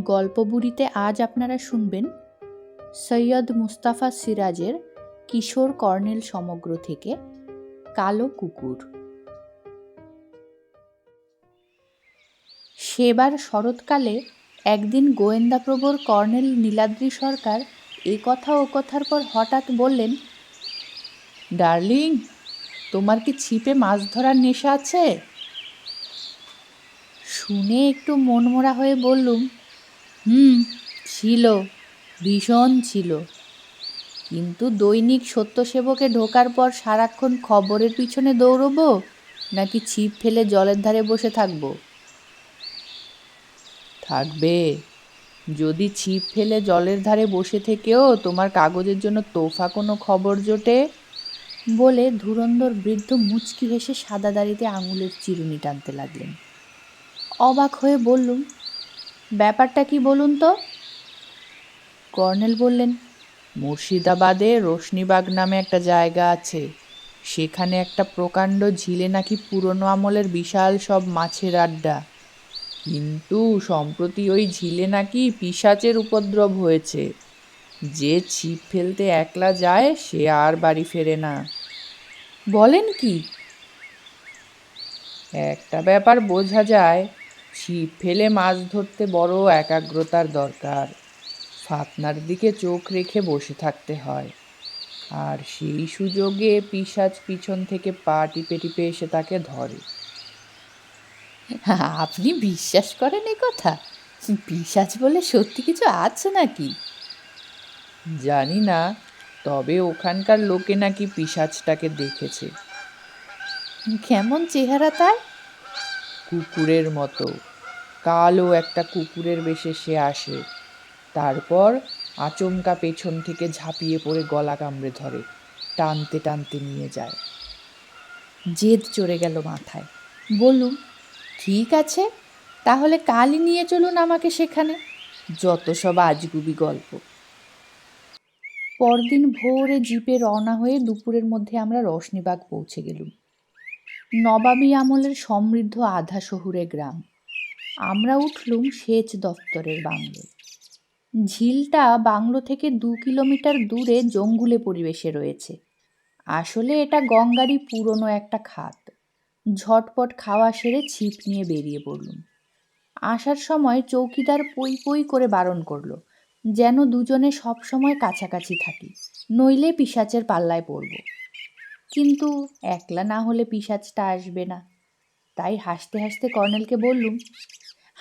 গল্প বুড়িতে আজ আপনারা শুনবেন সৈয়দ মুস্তাফা সিরাজের কিশোর কর্নেল সমগ্র থেকে কালো কুকুর। সেবার শরৎকালে একদিন গোয়েন্দাপ্রবর কর্নেল নীলাদ্রি সরকার এ কথা ও কথার পর হঠাৎ বললেন, ডার্লিং, তোমার কি ছিপে মাছ ধরার নেশা আছে? শুনে একটু মনমরা হয়ে বললুম হুম, ছিল, ভীষণ ছিল। কিন্তু দৈনিক সত্যসেবকে ঢোকার পর সারাক্ষণ খবরের পিছনে দৌড়বো, নাকি ছিপ ফেলে জলের ধারে বসে থাকব? থাকবে। যদি ছিপ ফেলে জলের ধারে বসে থেকেও তোমার কাগজের জন্য তোফা কোনো খবর জোটে? বলে ধুরন্ধর বৃদ্ধ মুচকি হেসে সাদা দাড়িতে আঙুলের চিরুনি টানতে লাগলেন। অবাক হয়ে বললুম ব্যাপারটা কি বলুন তো? কর্নেল বললেন, মুর্শিদাবাদে রোশনিবাগ নামে একটা জায়গা আছে। সেখানে একটা প্রকাণ্ড ঝিলে নাকি পুরনো আমলের বিশাল সব মাছের আড্ডা। কিন্তু সম্প্রতি ওই ঝিলে নাকি পিশাচের উপদ্রব হয়েছে। যে ছিপ ফেলতে একলা যায়, সে আর বাড়ি ফেরে না। বলেন কি? একটা ব্যাপার বোঝা যায় ছিপ ফেলে মাছ ধরতে বড় একাগ্রতার দরকার। ফাতনার দিকে চোখ রেখে বসে থাকতে হয়। আর সেই সুযোগে পিশাচ পিছন থেকে পা টিপে টিপে এসে তাকে ধরে। আপনি বিশ্বাস করেন এ কথা? পিশাচ বলে সত্যি কিছু আছে নাকি? জানি না তবে ওখানকার লোকে নাকি পিশাচটাকে দেখেছে। কেমন চেহারা তার? কুকুরের মতো। কালো একটা কুকুরের বেশে সে আসে। তারপর আচমকা পেছন থেকে ঝাঁপিয়ে পড়ে গলা কামড়ে ধরে, টানতে টানতে নিয়ে যায়। জেদ চড়ে গেল মাথায়। বলুন ঠিক আছে, তাহলে কালই নিয়ে চলুন আমাকে সেখানে। যত সব আজগুবি গল্প। পরদিন ভোরে জিপে রওনা হয়ে দুপুরের মধ্যে আমরা রশনিবাগ পৌঁছে গেলুম। নবাবী আমলের সমৃদ্ধ আধা শহুরে গ্রাম। আমরা উঠলুম সেচ দফতরের বাংলো ঝিলটা বাংলো থেকে দু কিলোমিটার দূরে জঙ্গুলে পরিবেশে রয়েছে। আসলে এটা গঙ্গারই পুরনো একটা খাত। ঝটপট খাওয়া সেরে ছিপ নিয়ে বেরিয়ে পড়লুম। আসার সময় চৌকিদার পই পই করে বারণ করল, যেন দুজনে সব সময় কাছাকাছি থাকি, নইলে পিসাচের পাল্লায় পড়ব। কিন্তু একলা না হলে পিসাচটা আসবে না। তাই হাসতে হাসতে কর্নেলকে বললুম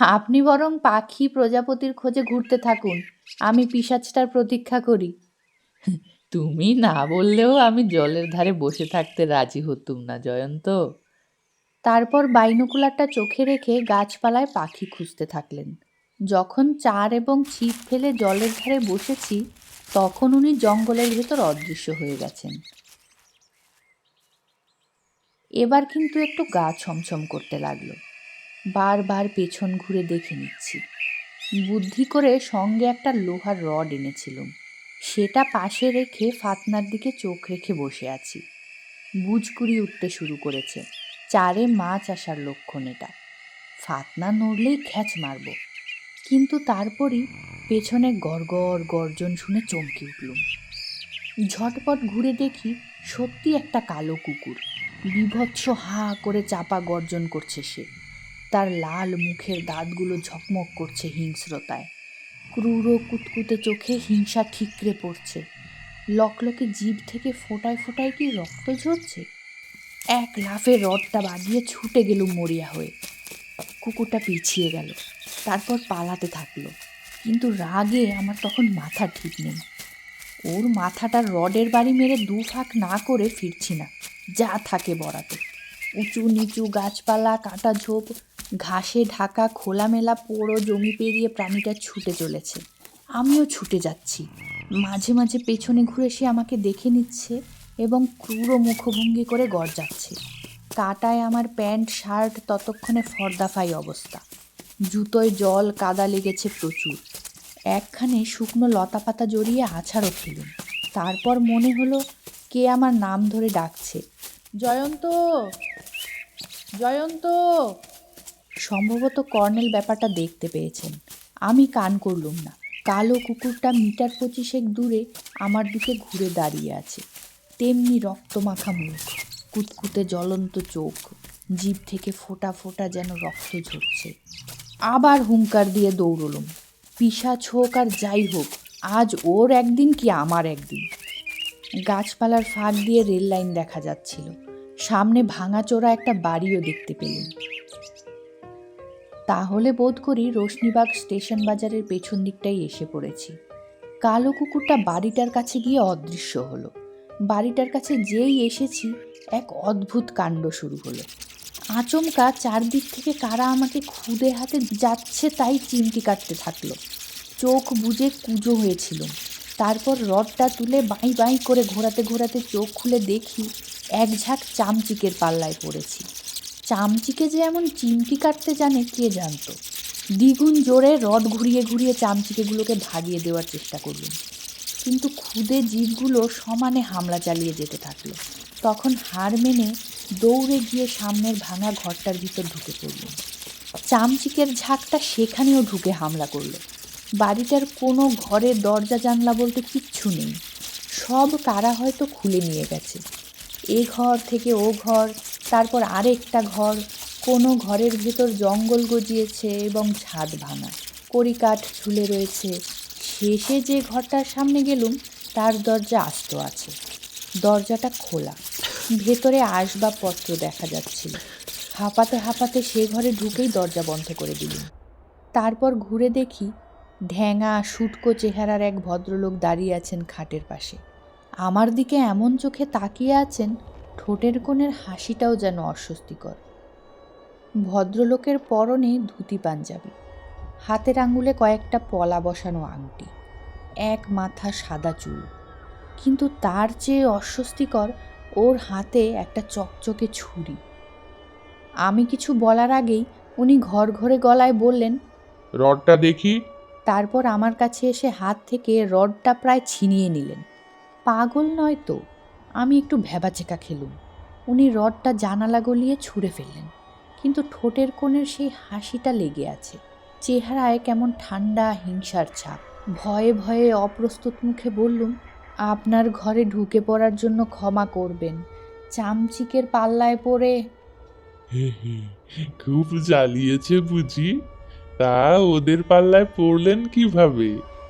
আপনি বরং পাখি প্রজাপতির খোঁজে ঘুরতে থাকুন। আমি পিসাচটার প্রতীক্ষা করি। তুমি না বললেও আমি জলের ধারে বসে থাকতে রাজি হতুম না জয়ন্ত। তারপর বাইনোকুলারটা চোখে রেখে গাছপালায় পাখি খুঁজতে থাকলেন। যখন চার এবং ছিপ ফেলে জলের ধারে বসেছি তখন উনি জঙ্গলের ভেতর অদৃশ্য হয়ে গেছেন। এবার কিন্তু একটু গা ছমছম করতে লাগল। বারবার পেছন ঘুরে দেখে নিচ্ছি। বুদ্ধি করে সঙ্গে একটা লোহার রড এনেছিলাম। সেটা পাশে রেখে ফাতনার দিকে চোখ রেখে বসে আছি। বুঝকুড়ি উঠতে শুরু করেছে। চারে মাছ আসার লক্ষণ এটা। ফাতনা নড়লেই খ্যাচ মারব। কিন্তু তারপরই পেছনে গড়গড় গর্জন শুনে চমকে উঠলুম। ঝটপট ঘুরে দেখি সত্যি একটা কালো কুকুর। বিভৎস হা করে চাপা গর্জন করছে সে। তার লাল মুখের দাঁতগুলো ঝকমক করছে হিংস্রতায়। ক্রুর কুতকুতে চোখে হিংসা ঠিকরে পড়ছে। লকলকে জিভ থেকে ফোটায় ফোটায় কি রক্ত ঝরছে? এক লাফে রডটা বাঁধিয়ে ছুটে গেল মরিয়া হয়ে। কুকুরটা পিছিয়ে গেল, তারপর পালাতে থাকল। কিন্তু রাগে আমার তখন মাথা ঠিক নেই। ওর মাথাটা রডের বাড়ি মেরে দু ফাঁক না করে ফিরছি না, যা থাকে বরাতে। উঁচু নিচু গাছপালা, কাটা ঝোপ ঘাসে ঢাকা খোলামেলা পোড়ো জমি পেরিয়ে প্রাণীটা ছুটে চলেছে। আমিও ছুটে যাচ্ছি। মাঝে মাঝে পেছনে ঘুরে সে আমাকে দেখে নিচ্ছে এবং ক্রূর মুখভঙ্গি করে গড়জাচ্ছে কাটায় আমার প্যান্ট, শার্ট, ততক্ষণে ফর্দাফাই অবস্থা। জুতোয় জল, কাদা লেগেছে প্রচুর। একখানে শুকনো লতা পাতা জড়িয়ে আছাড়ও খেলুম। তারপর মনে হলো, কে আমার নাম ধরে ডাকছে? জয়ন্ত! জয়ন্ত! সম্ভবত কর্নেল ব্যাপারটা দেখতে পেয়েছেন। আমি কান করলুম না। কালো কুকুরটা মিটার পঁচিশেক দূরে আমার দিকে ঘুরে দাঁড়িয়ে আছে। তেমনি রক্তমাখা মুখ কুতকুতে জ্বলন্ত চোখ, জিভ থেকে ফোটা ফোটা যেন রক্ত ঝরছে। আবার হুঙ্কার দিয়ে দৌড়লুম। পিসাচ হোক আর যাই হোক, আজ ওর একদিন কি আমার একদিন? গাছপালার ফাঁক দিয়ে রেল লাইন দেখা যাচ্ছিল। সামনে ভাঙাচোরা একটা বাড়িও দেখতে পেলুম। তাহলে বোধ করি রোশনিবাগ স্টেশন বাজারের পেছন দিকটাই এসে পড়েছি। কালো কুকুরটা বাড়িটার কাছে গিয়ে অদৃশ্য হলো। বাড়িটার কাছে যেই এসেছি, এক অদ্ভুত কাণ্ড শুরু হলো। আচমকা চারদিক থেকে কারা আমাকে খুদে হাতে যাচ্ছে তাই চিমটি কাটতে থাকল। চোখ বুজে কুজো হয়েছিল। তারপর রডটা তুলে বাঁই বাঁই করে ঘোরাতে ঘোরাতে চোখ খুলে দেখি, এক ঝাঁক চামচিকের পাল্লায় পড়েছি। চামচিকে যে এমন চিমটি কাটতে জানে, কে জানতো? দ্বিগুণ জোরে রড ঘুরিয়ে ঘুরিয়ে চামচিকেগুলোকে ভাগিয়ে দেওয়ার চেষ্টা করলুম। কিন্তু খুদে জীবগুলো সমানে হামলা চালিয়ে যেতে থাকল। তখন হার মেনে দৌড়ে গিয়ে সামনের ভাঙা ঘরটার ভিতর ঢুকে পড়লুম। চামচিকের ঝাঁকটা সেখানেও ঢুকে হামলা করল। বাড়িটার কোনো ঘরে দরজা জানলা বলতে কিচ্ছু নেই। সব কারা হয়তো খুলে নিয়ে গেছে। এ ঘর থেকে ও ঘর তারপর আরেকটা ঘর। কোনো ঘরের ভেতর জঙ্গল গজিয়েছে এবং ছাদ ভাঙা। কড়িকাঠ ঝুলে রয়েছে। শেষে যে ঘরটার সামনে গেলুম, তার দরজা আস্ত আছে। দরজাটা খোলা। ভেতরে আসবাবপত্র দেখা যাচ্ছিল। হাঁপাতে হাঁপাতে সে ঘরে ঢুকেই দরজা বন্ধ করে দিলুম। তারপর ঘুরে দেখি ঢ্যাঙা শুটকো চেহারার এক ভদ্রলোক দাঁড়িয়ে আছেন খাটের পাশে। আমার দিকে এমন চোখে তাকিয়ে আছেন ঠোঁটের কোণের হাসিটাও যেন অস্বস্তিকর। ভদ্রলোকের পরনে ধুতি পাঞ্জাবি হাতের আঙুলে কয়েকটা পলা বসানো আংটি এক মাথা সাদা চুল। কিন্তু তার চেয়ে অস্বস্তিকর ওর হাতে একটা চকচকে ছুরি। আমি কিছু বলার আগেই উনি ঘর ঘরে গলায় বললেন রডটা দেখি। তারপর আমার কাছে এসে হাত থেকে রডটা প্রায় ছিনিয়ে নিলেন। পাগল নয় তো? আমি একটু ভ্যাবাচেকা খেলুম। উনি রডটা জানালা গলিয়ে ছুঁড়ে ফেললেন কিন্তু ঠোঁটের কোণের সেই হাসিটা লেগে আছে। চেহারায় কেমন ঠান্ডা হিংসার ছাপ। ভয়ে ভয়ে অপ্রস্তুত মুখে বললুম আপনার ঘরে ঢুকে পড়ার জন্য ক্ষমা করবেন। চামচিকের পাল্লায় পড়ে খুব জ্বালিয়েছে বুঝি। তা ওদের পাল্লায় পড়লেন কীভাবে?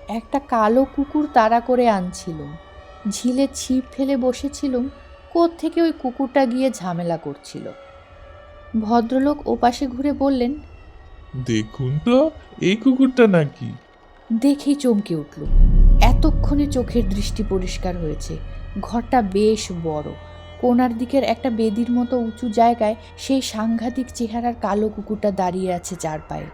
একটা কালো কুকুর তাড়া করে আনছিলুম ঝিলে ছিপ ফেলে বসেছিলুম থেকে ওই কুকুরটা গিয়ে ঝামেলা করছিল। ভদ্রলোক ওপাশে ঘুরে বললেন দেখুন তো এই কুকুরটা নাকি? দেখেই চমকে উঠল এতক্ষণে চোখের দৃষ্টি পরিষ্কার হয়েছে। ঘরটা বেশ বড়। কোনার দিকের একটা বেদির মতো উঁচু জায়গায় সেই সাংঘাতিক চেহারার কালো কুকুরটা দাঁড়িয়ে আছে চার পায়ে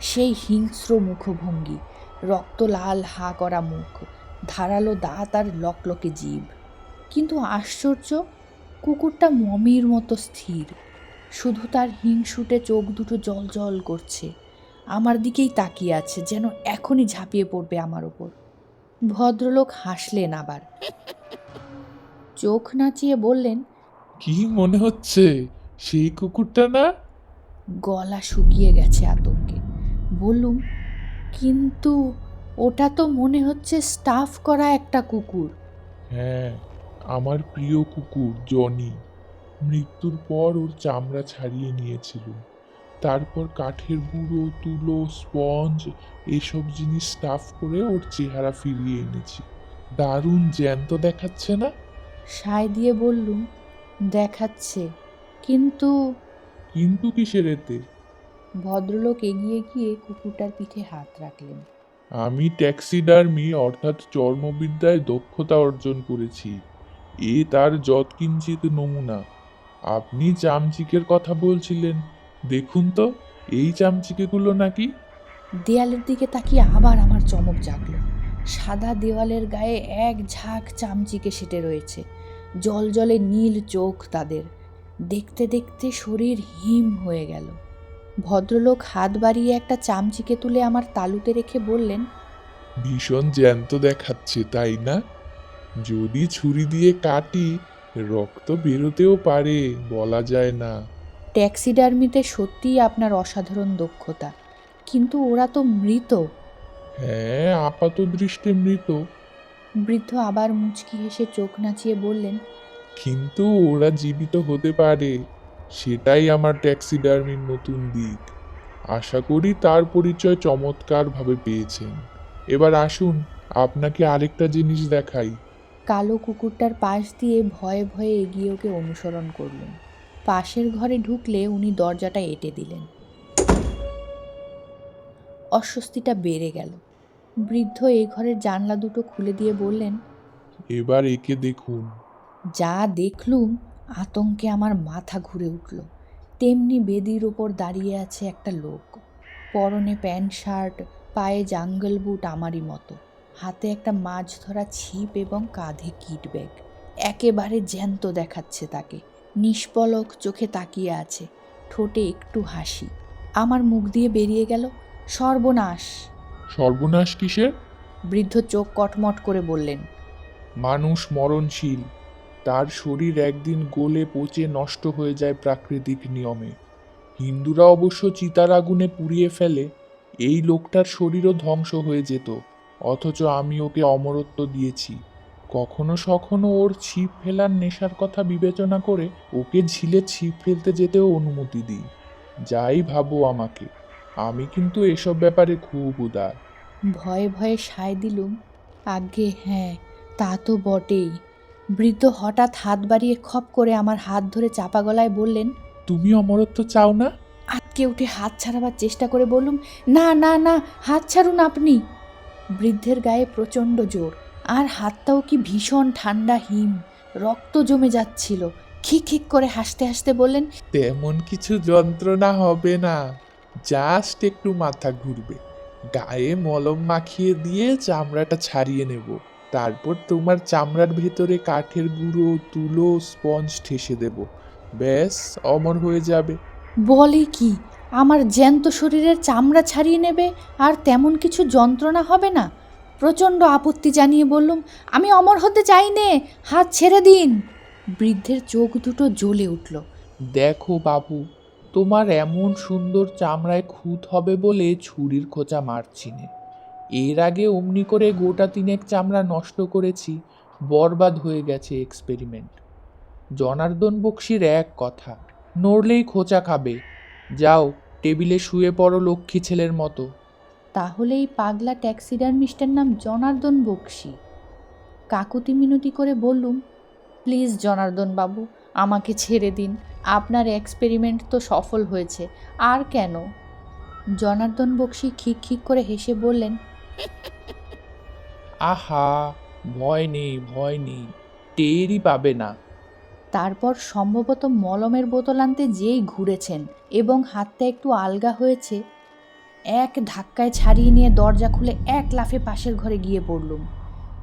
সেই হিংস্র মুখভঙ্গি রক্ত লাল হা করা মুখ। ধারালো দাঁত আর লকলকে জীব। কিন্তু আশ্চর্য কুকুরটা মমির মতো স্থির। শুধু তার হিংসুটে চোখ দুটো জল জল করছে। আমার দিকেই তাকিয়ে আছে যেন এখনই ঝাঁপিয়ে পড়বে আমার ওপর। ভদ্রলোক হাসলেন আবার। চোখ নাচিয়ে বললেন কি মনে হচ্ছে? সেই কুকুরটা না? গলা শুকিয়ে গেছে আতঙ্কে। বললুম কিন্তু ওটা তো মনে হচ্ছে স্টাফ করা একটা কুকুর। হ্যাঁ আমার প্রিয় কুকুর জনি। মৃত্যুর পর ওর চামড়া ছাড়িয়ে নিয়েছিল। তারপর কাঠের গুঁড়ো তুলো স্পঞ্জ এসব জিনিস স্টাফ করে ওর চেহারা ফিরিয়ে এনেছি। দারুণ জ্যান্ত দেখাচ্ছে না? সায় দিয়ে বললুম দেখাচ্ছে কিন্তু কিন্তু কিসের এতে? ভদ্রলোক এগিয়ে গিয়ে কুকুরটার পিঠে হাত রাখলেন। আমি ট্যাক্সিডার্মি অর্থাৎ চর্মবিদ্যায় দক্ষতা অর্জন করেছি। এ তার যৎকিঞ্চিত নমুনা। আপনি চামচিকের কথা বলছিলেন। দেখুন তো, এই চামচিকেগুলো নাকি? দেয়ালের দিকে তাকিয়ে আবার আমার চমক জাগলো। সাদা দেওয়ালের গায়ে এক ঝাঁক চামচিকে সেটে রয়েছে। জল জলে নীল চোখ তাদের। দেখতে দেখতে শরীর হিম হয়ে গেল। ভদ্রলোক হাত বাড়িয়ে একটা চামচিকে তুলে আমার তালুতে রেখে বললেন ভীষণ জ্যান্ত দেখাচ্ছে তাই না? যদি ছুরি দিয়ে কাটি রক্ত বেরোতেও পারে বলা যায় না। ট্যাক্সিডার্মিতে সত্যিই আপনার অসাধারণ দক্ষতা। কিন্তু ওরা তো মৃত। হ্যাঁ আপাত দৃষ্টে মৃত। বৃদ্ধ আবার মুচকি হেসে চোখ নাচিয়ে বললেন কিন্তু ওরা জীবিত হতে পারে। সেটাই আমার ট্যাক্সিডার্মির নতুন দিক। আশা করি তার পরিচয় চমৎকারভাবে পেয়েছেন। এবার আসুন আপনাকে আরেকটা জিনিস দেখাই। কালো কুকুরটার পাশ দিয়ে ভয়ে ভয়ে এগিয়ে ওকে অনুসরণ করলেন। পাশের ঘরে ঢুকলে উনি দরজাটা এঁটে দিলেন। অস্বস্তিটা বেড়ে গেল। বৃদ্ধ এই ঘরের জানলা দুটো খুলে দিয়ে বললেন এবার একে দেখুন। যা দেখলুম আতঙ্কে আমার মাথা ঘুরে উঠল। তেমনি বেদির ওপর দাঁড়িয়ে আছে একটা লোক। পরনে প্যান্ট শার্ট পায়ে জাঙ্গল বুট আমারই মতো। হাতে একটা মাছ ধরা ছিপ এবং কাঁধে কিট ব্যাগ। একেবারে জ্যান্ত দেখাচ্ছে তাকে। নিষ্পলক চোখে তাকিয়ে আছে। ঠোঁটে একটু হাসি। আমার মুখ দিয়ে বেরিয়ে গেল সর্বনাশ! সর্বনাশ কিসের? বৃদ্ধ চোখ কটমট করে বললেন মানুষ মরণশীল। তার শরীর একদিন গলে পচে নষ্ট হয়ে যায় প্রাকৃতিক নিয়মে। হিন্দুরা অবশ্য চিতার আগুনে পুড়িয়ে ফেলে, এই লোকটার শরীরও ধ্বংস হয়ে যেত, অথচ আমি ওকে অমরত্ব দিয়েছি। কখনো সখনো ওর ছিপ ফেলার নেশার কথা বিবেচনা করে ওকে ঝিলে ছিপ ফেলতে যেতেও অনুমতি দিই। যাই ভাবো আমাকে, আমি কিন্তু এসব ব্যাপারে খুব উদার। ভয়ে ভয়ে সায় দিলুম, আজ্ঞে হ্যাঁ তা তো বটেই। বৃদ্ধ হঠাৎ হাত বাড়িয়ে খপ করে আমার হাত ধরে চাপা গলায় বললেন তুমি অমরত্ব চাও না? আটকে উঠে হাত ছাড়াবার চেষ্টা করে বললুম না না না হাত ছাড়ুন আপনি। বৃদ্ধের গায়ে প্রচণ্ড জোর আর হাতটাও কি ভীষণ ঠান্ডা হিম রক্ত জমে যাচ্ছিল। খিক খিক করে হাসতে হাসতে বললেন তেমন কিছু যন্ত্রণা হবে না জাস্ট একটু মাথা ঘুরবে। গায়ে মলম মাখিয়ে দিয়ে চামড়াটা ছাড়িয়ে নেব। তারপর তোমার চামড়ার ভেতরে কাঠের গুঁড়ো তুলো স্পঞ্জ ঠেসে দেব। ব্যাস অমর হয়ে যাবে। বলে কি? আমার জ্যান্ত শরীরের চামড়া ছাড়িয়ে নেবে আর তেমন কিছু যন্ত্রণা হবে না? প্রচণ্ড আপত্তি জানিয়ে বললুম আমি অমর হতে চাই নে হাত ছেড়ে দিন। বৃদ্ধের চোখ দুটো জ্বলে উঠল। দেখো বাবু তোমার এমন সুন্দর চামড়ায় খুঁত হবে বলে ছুরির খোঁচা মারছি নে। এর আগে অমনি করে গোটা তিনেক চামড়া নষ্ট করেছি, বরবাদ হয়ে গেছে এক্সপেরিমেন্ট জনার্দন বক্সির এক কথা, নড়লেই খোঁচা খাবে। যাও, টেবিলে শুয়ে পড়ো লক্ষ্মী ছেলের মতো। তাহলে এই পাগলা ট্যাক্সিডারমিস্টের নাম জনার্দন বক্সি। কাকুতি মিনতি করে বললুম, প্লিজ জনার্দন বাবু, আমাকে ছেড়ে দিন। আপনার এক্সপেরিমেন্ট তো সফল হয়েছে, আর কেন? জনার্দন বক্সি খিক খিক করে হেসে বললেন আহা, ভয় নেই ভয় নেই, টেরই পাবে না। তারপর সম্ভবত মলমের বোতল আনতে যেই ঘুরেছেন এবং হাতটা একটু আলগা হয়েছে, এক ধাক্কায় ছাড়িয়ে নিয়ে দরজা খুলে এক লাফে পাশের ঘরে গিয়ে পড়লুম।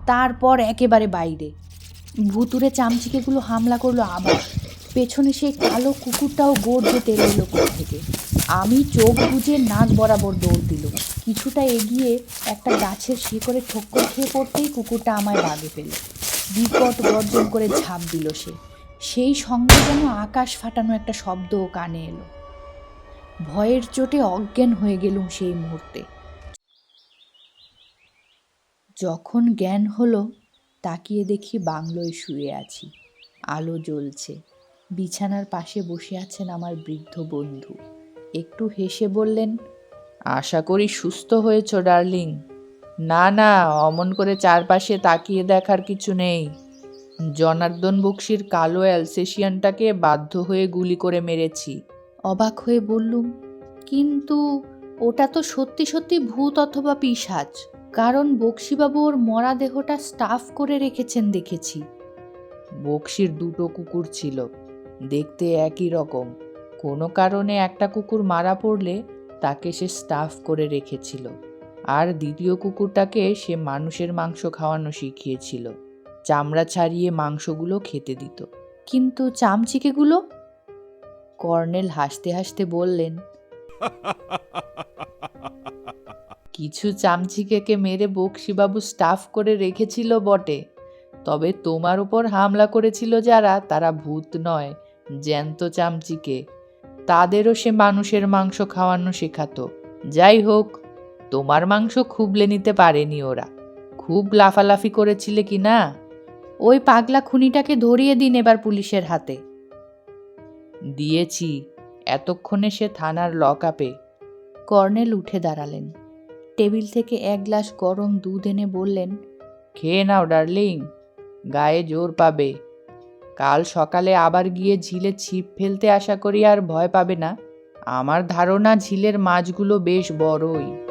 তারপর একেবারে বাইরে। ভুতুরে চামচিকেগুলো হামলা করল আবার পেছনে সেই কালো কুকুরটাও গর্জে তেল এলো থেকে? আমি চোখ বুজে নাক বরাবর দৌড় দিলুম কিছুটা এগিয়ে একটা গাছের শিকড়ে ঠক্কর খেয়ে পড়তেই কুকুরটা আমায় বাগে ফেলে বিকট গর্জন করে ঝাঁপ দিল সে। সেই সঙ্গে যেন আকাশ ফাটানো একটা শব্দও কানে এলো। ভয়ের চোটে অজ্ঞান হয়ে গেলুম সেই মুহূর্তে। যখন জ্ঞান হলো, তাকিয়ে দেখি বাংলোয় শুয়ে আছি। আলো জ্বলছে। বিছানার পাশে বসে আছেন আমার বৃদ্ধ বন্ধু। একটু হেসে বললেন আশা করি সুস্থ হয়েছ ডার্লিং। না না অমন করে চারপাশে তাকিয়ে দেখার কিছু নেই। জনার্দন বক্সির কালো অ্যালসেশিয়ানটাকে বাধ্য হয়ে গুলি করে মেরেছি। অবাক হয়ে বললুম কিন্তু ওটা তো সত্যি সত্যি ভূত অথবা পিশাচ। কারণ বক্সিবাবু ওর মরা দেহটা স্টাফ করে রেখেছেন দেখেছি। বক্সির দুটো কুকুর ছিল দেখতে একই রকম। কোনো কারণে একটা কুকুর মারা পড়লে তাকে সে স্টাফ করে রেখেছিল। আর দ্বিতীয় কুকুরটাকে সে মানুষের মাংস খাওয়ানো শিখিয়েছিল। চামড়া ছাড়িয়ে মাংসগুলো খেতে দিত। কিন্তু চামচিকেগুলো? কর্নেল হাসতে হাসতে বললেন, কিছু চামচিকেকে মেরে বক্সিবাবু স্টাফ করে রেখেছিল বটে। তবে তোমার উপর হামলা করেছিল যারা, তারা ভূত নয়, জ্যান্ত চামচিকে। তাদেরও সে মানুষের মাংস খাওয়ানো শেখাতো। যাই হোক, তোমার মাংস খুবলে নিতে পারেনি ওরা। খুব লাফালাফি করেছিলে কি না? ওই পাগলা খুনিটাকে ধরিয়ে দিন এবার পুলিশের হাতে। দিয়েছি। এতক্ষণে সে থানার লক আপে। কর্নেল উঠে দাঁড়ালেন। টেবিল থেকে এক গ্লাস গরম দুধ এনে বললেন, খেয়ে নাও, ডার্লিং। গায়ে জোর পাবে। কাল সকালে আবার গিয়ে ঝিলে ছিপ ফেলতে আশা করি আর ভয় পাবে না। আমার ধারণা ঝিলের মাছগুলো বেশ বড়ই।